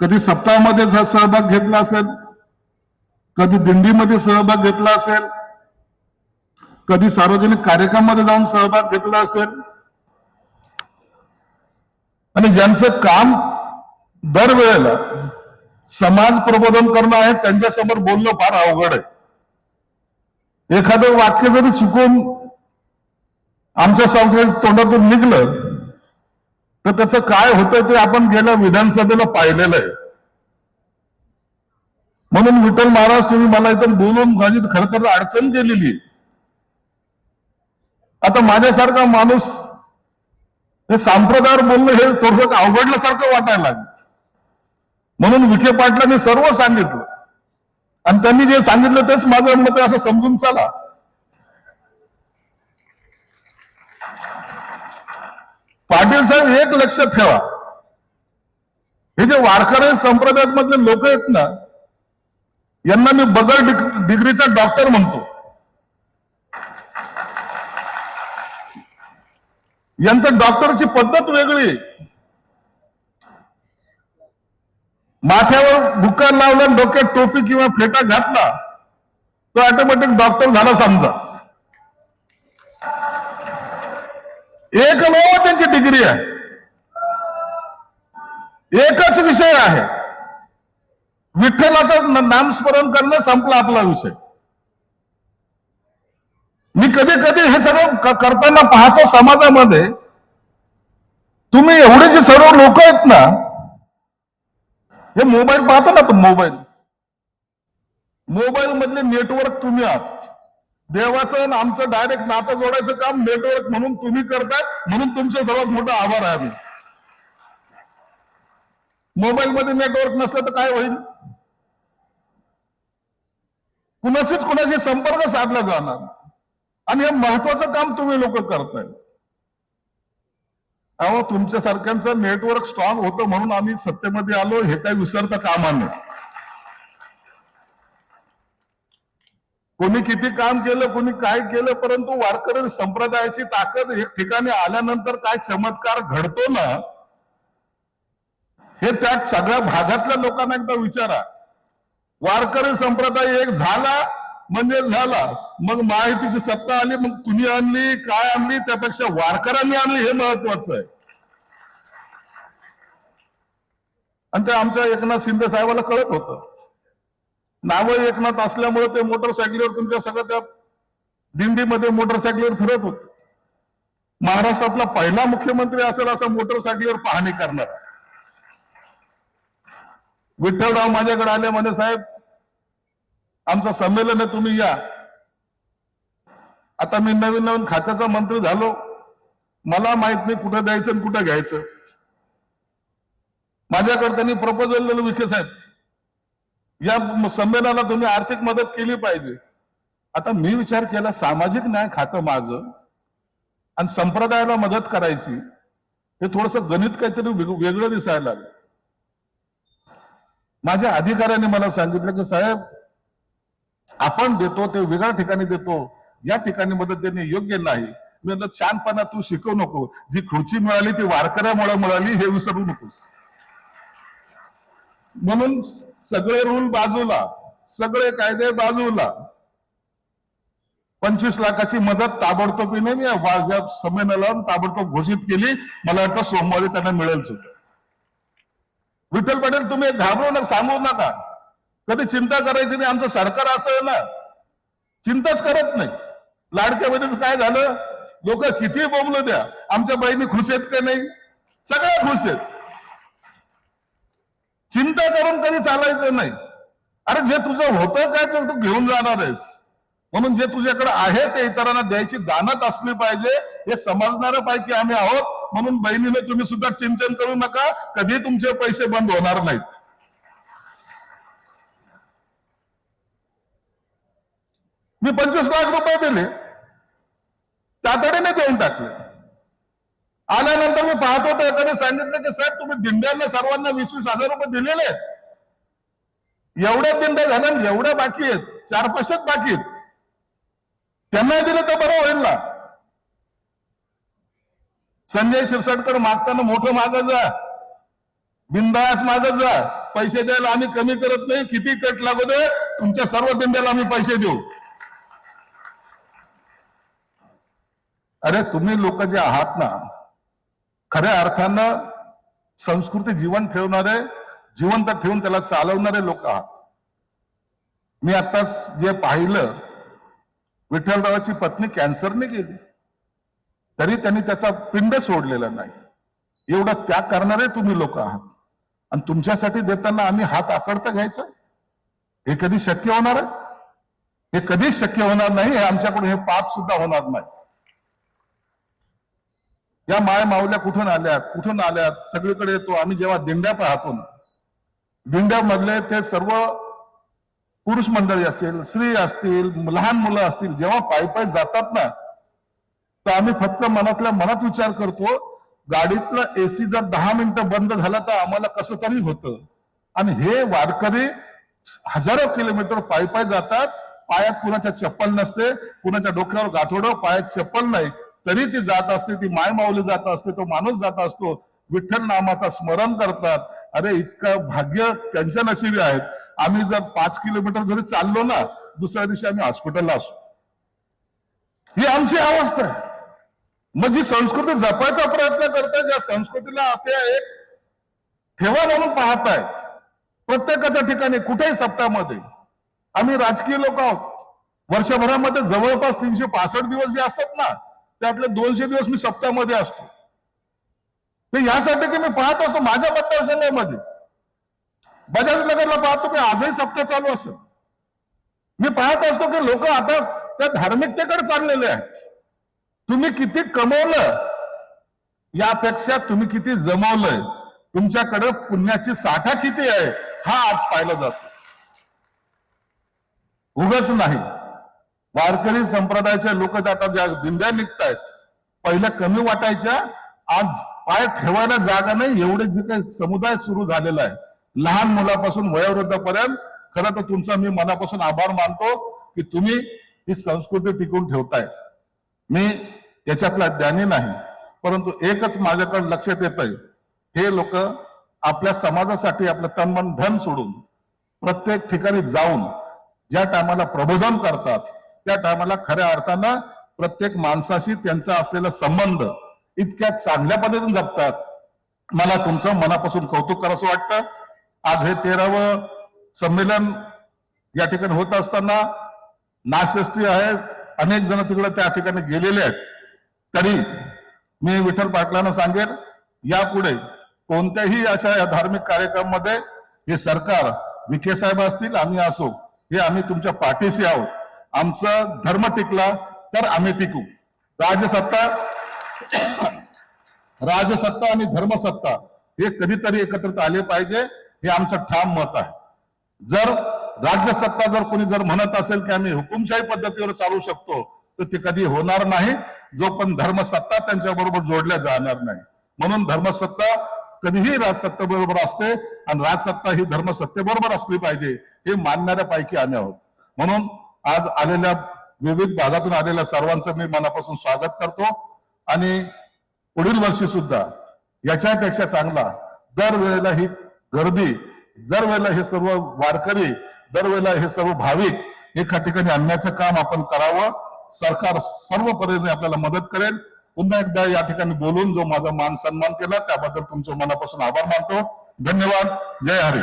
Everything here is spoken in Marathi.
कधी सप्ताहामध्ये सहभाग घेतला असेल? कधी दिंडीमध्ये सहभाग घेतला असेल? कधी सार्वजनिक कार्यक्रमामध्ये जाऊन सहभाग घेतला असेल? आणि ज्यांचं काम दरवेळेला समाज प्रबोधन करणं आहे त्यांच्यासमोर बोलणं फार अवघड आहे. एखादं वाक्य जरी चुकून आमच्या संस्थेच्या तोंडातून निघलं तर त्याचं काय होतं ते आपण गेल्या विधानसभेला पाहिलेलं आहे. म्हणून विठ्ठल महाराज तुम्ही मला इथं बोलून माझी खरं अडचण केलेली आता माझ्यासारखा माणूस हे सांप्रदायावर बोलणं हे थोडस अवघडल्यासारखं वाटायला लागलं. म्हणून विखे पाटलांनी सर्व सांगितलं. आणि त्यांनी जे सांगितलं तेच माझं मत आहे असं समजून चला. पाटील साहेब एक लक्षात ठेवा. हे जे वारकरी संप्रदायात मधले लोक आहेत ना यांना मी बगल डिग्रीचा डॉक्टर म्हणतो. यांचं डॉक्टरची पद्धत वेगळी आहे. माथ्यावर बुक्का लावला डोक्यात टोपी किंवा फेटा घातला तो ऑटोमॅटिक डॉक्टर झाला समजा. एक लोक त्यांची डिग्री आहे. एकच विषय आहे. विठ्ठलाचं नामस्मरण करणं संपला आपला विषय. मी कधी कधी हे सर्व करताना पाहतो समाजामध्ये. तुम्ही एवढे जे सर्व लोक आहेत ना हे मोबाईल पाहतो ना पण मोबाईल. मोबाईल मधले नेटवर्क तुम्ही आहात. देवाचं आणि आमचं डायरेक्ट नातं जोडायचं काम नेटवर्क म्हणून तुम्ही करताय म्हणून तुमचे सर्वात मोठा आभार आहे आम्ही. मोबाईल मध्ये नेटवर्क नसलं तर काय होईल? कुणाशीच कुणाशी संपर्क साधला जाणार आणि हे महत्वाचं काम तुम्ही लोक करताय. अहो तुमच्या सारख्यांचं नेटवर्क स्ट्रॉंग होतं म्हणून आम्ही सत्तेमध्ये आलो हे काही विसरता कामा नये. कोणी किती काम केलं कोणी काय केलं परंतु वारकरी संप्रदायाची ताकद एक ठिकाणी आल्यानंतर काय चमत्कार घडतो ना हे त्या सगळ्या भागातल्या लोकांना एकदा विचारा. वारकरी संप्रदाय एक झाला म्हणजे झाला. मग माहितीची सत्ता आली मग कुणी आणली काय आणली त्यापेक्षा वारकऱ्यांनी आणली हे महत्वाचं आहे. आणि ते आमच्या एकनाथ शिंदे साहेबाला कळत होतं. नावं एकनाथ असल्यामुळे ते मोटरसायकलीवर तुमच्या सगळ्या त्या दिंडीमध्ये मोटरसायकलीवर फिरत होते. महाराष्ट्रातला पहिला मुख्यमंत्री असेल असा मोटरसायकलीवर पाहणी करणार. विठ्ठलराव माझ्याकडे आले म्हणे साहेब आमचं संमेलन आहे तुम्ही या. आता मी नवीन नवीन खात्याचा मंत्री झालो. मला माहीत नाही कुठं द्यायचं आणि कुठं घ्यायचं. माझ्याकडे त्यांनी प्रपोजल दिलं विखे साहेब या संमेलनाला तुम्ही आर्थिक मदत केली पाहिजे. आता मी विचार केला सामाजिक न्याय खातं माझं आणि संप्रदायाला मदत करायची हे थोडस गणित काहीतरी वेगळं दिसायला लागलं. माझ्या अधिकाऱ्याने मला सांगितलं की साहेब आपण देतो ते वेगळ्या ठिकाणी देतो या ठिकाणी मदत देणे योग्य नाही. मी म्हणलं छानपणा तू शिकवू नको जी खुर्ची मिळाली ती वारकऱ्यामुळे मिळाली हे विसरू नकोस. म्हणून सगळे रूल बाजूला सगळे कायदे बाजूला. पंचवीस लाखाची मदत ताबडतोबीने मी या संमेलनाला ताबडतोब घोषित केली. मला वाटतं सोमवारी त्यांना मिळेल सुद्धा विठ्ठल पटेल तुम्ही घाबरू नका सांगू नका. कधी चिंता करायची नाही आमचं सरकार असं आहे ना. चिंताच करत नाही. लाडक्या बहिणीचं काय झालं? लोक किती बोंबलं द्या. आमच्या बहिणी खुश आहेत का नाही? सगळ्या खुश आहेत. चिंता करून कधी चालायचं नाही. अरे जे तुझं होतं काय तर तू घेऊन जाणार आहेस. म्हणून जे तुझ्याकडे आहे ते इतरांना द्यायची दानत असली पाहिजे. हे समजणाऱ्या पैकी आम्ही आहोत. म्हणून बहिणीने तुम्ही सुद्धा चिंतन करू नका. कधी तुमचे पैसे बंद होणार नाहीत. मी पंचवीस लाख रुपये दिले. तातडीने देऊन टाकले. आल्यानंतर मी पाहत होतो एकाने सांगितलं की साहेब तुम्ही दिंड्यांना सर्वांना वीस वीस हजार रुपये दिलेले आहेत. एवढ्या दिंड्या झाल्या एवढ्या बाकी आहेत. चार पाचशेच बाकी आहेत. त्यांना दिलं तर बरं होईल ना. संजय शिरसाटकर मागताना मोठं मागत जा. बिंदास मागत जा. पैसे द्यायला आम्ही कमी करत नाही. किती कट लागू दे तुमच्या सर्व दिंड्याला आम्ही पैसे देऊ. अरे तुम्ही लोक जे आहात ना खऱ्या अर्थानं संस्कृती जीवन ठेवणारे जिवंत ठेवून त्याला चालवणारे लोक आहात. मी आताच जे पाहिलं विठ्ठलरावाची पत्नी कॅन्सरने गेली. तरी त्यांनी त्याचा पिंड सोडलेला नाही. एवढा त्याग करणारे तुम्ही लोक आहात. आणि तुमच्यासाठी देताना आम्ही हात आकडता घ्यायचा? हे कधी शक्य होणार आहे? हे कधीच शक्य होणार नाही? हे आमच्याकडून हे पाप सुद्धा होणार नाही. या माय माऊल्या कुठून आल्यात? कुठून आल्यात? सगळीकडे येतो. आम्ही जेव्हा दिंड्या पाहतो दिंड्यामधले ते सर्व पुरुष मंडळी असेल स्त्री असतील लहान मुलं असतील जेव्हा पायी पाय जातात ना तर आम्ही फक्त मनातल्या मनात विचार करतो गाडीतला एसी जर दहा मिनिटं बंद झाला तर आम्हाला कसं तरी होतं? आणि हे वारकरी हजारो किलोमीटर पायी पाय जातात. पायात कुणाच्या चप्पल नसते कुणाच्या डोक्यावर गाठोडं पायात चप्पल नाही. तरी ती जात असते ती माय माऊली जात असते तो माणूस जात असतो. विठ्ठल नामाचा स्मरण करतात. अरे इतकं भाग्य त्यांच्या नशिबी आहेत. आम्ही जर पाच किलोमीटर जरी चाललो ना दुसऱ्या दिवशी आम्ही हॉस्पिटलला असू. ही आमची अवस्था आहे. मग जी संस्कृती जपायचा प्रयत्न करताय ज्या संस्कृतीला ते एक ठेवा म्हणून पाहताय प्रत्येकाच्या ठिकाणी कुठेही सप्ताहामध्ये. आम्ही राजकीय लोक आहोत. वर्षभरामध्ये जवळपास तीनशे पासष्ट दिवस जे असतात ना त्यातले दोनशे दिवस मी सप्ताहामध्ये असतो. ते यासाठी की मी पाहत असतो माझ्या मतदारसंघामध्ये. बजाज नगरला पाहतो की आजही सप्ताह चालू असेल. मी पाहत असतो की लोक आता त्या धार्मिकतेकडे चाललेले आहेत. तुम्ही किती कमवलं यापेक्षा तुम्ही किती जमवलंय. तुमच्याकडे पुण्याची साठा किती आहे हा आज पाहिला जातो. उगच नाही. वारकरी संप्रदायाच्या लोक आता ज्या दिंड्या निघतायत पहिल्या कमी वाटायच्या आज पाय ठेवायला जागा नाही एवढे जे काही समुदाय सुरू झालेला आहे. लहान मुलापासून वयोवृद्धापर्यंत खरं तर तुमचा मी मनापासून आभार मानतो की तुम्ही ही संस्कृती टिकून ठेवताय. मी याच्यातला ज्ञानी नाही परंतु एकच माझ्याकडे लक्षात येत आहे हे लोक आपल्या समाजासाठी आपलं तनमन धन सोडून प्रत्येक ठिकाणी जाऊन ज्या टायमाला प्रबोधन करतात त्या टायमाला खऱ्या अर्थानं प्रत्येक माणसाशी त्यांचा असलेला संबंध इतक्या चांगल्या पद्धतीने जपतात. मला तुमचं मनापासून कौतुक करावं वाटतं. आज हे तेरावं संमेलन या ठिकाणी होत असताना नाशस्ती आहेत अनेक जण तिकडे त्या ठिकाणी गेलेले आहेत. तरी मी विठ्ठल पाटलांना सांगेल यापुढे कोणत्याही अशा या धार्मिक कार्यक्रमामध्ये हे सरकार विखे साहेब असतील आम्ही असो हे आम्ही तुमच्या पाठीशी आहोत. आमचा धर्म टिकला तर आम्ही टिकू. राजसत्ता राजसत्ता आणि धर्मसत्ता हे कधीतरी एकत्रित आले पाहिजे हे आमचं ठाम मत आहे. जर राज्यसत्ता जर कोणी जर म्हणत असेल की आम्ही हुकुमशाही पद्धतीवर चालू शकतो तर ते कधी होणार नाही. जो पण धर्मसत्ता त्यांच्या बरोबर जोडल्या जाणार नाही. म्हणून धर्मसत्ता कधीही राजसत्ता बरोबर असते आणि राजसत्ता ही धर्मसत्तेबरोबर असली पाहिजे हे मानणाऱ्या पैकी आम्ही आहोत. म्हणून आज आलेल्या विविध भागातून आलेल्या सर्वांचं मी मनापासून स्वागत करतो. आणि पुढील वर्षी सुद्धा याच्यापेक्षा चांगला दरवेळेला ही गर्दी दरवेळेला हे सर्व वारकरी दरवेळेला हे सर्व भाविक एका ठिकाणी आणण्याचं काम आपण करावं. सरकार सर्व परीने आपल्याला मदत करेल. पुन्हा एकदा या ठिकाणी बोलून जो माझा मान सन्मान केला त्याबद्दल तुमच्या मनापासून आभार मानतो. धन्यवाद. जय हरी.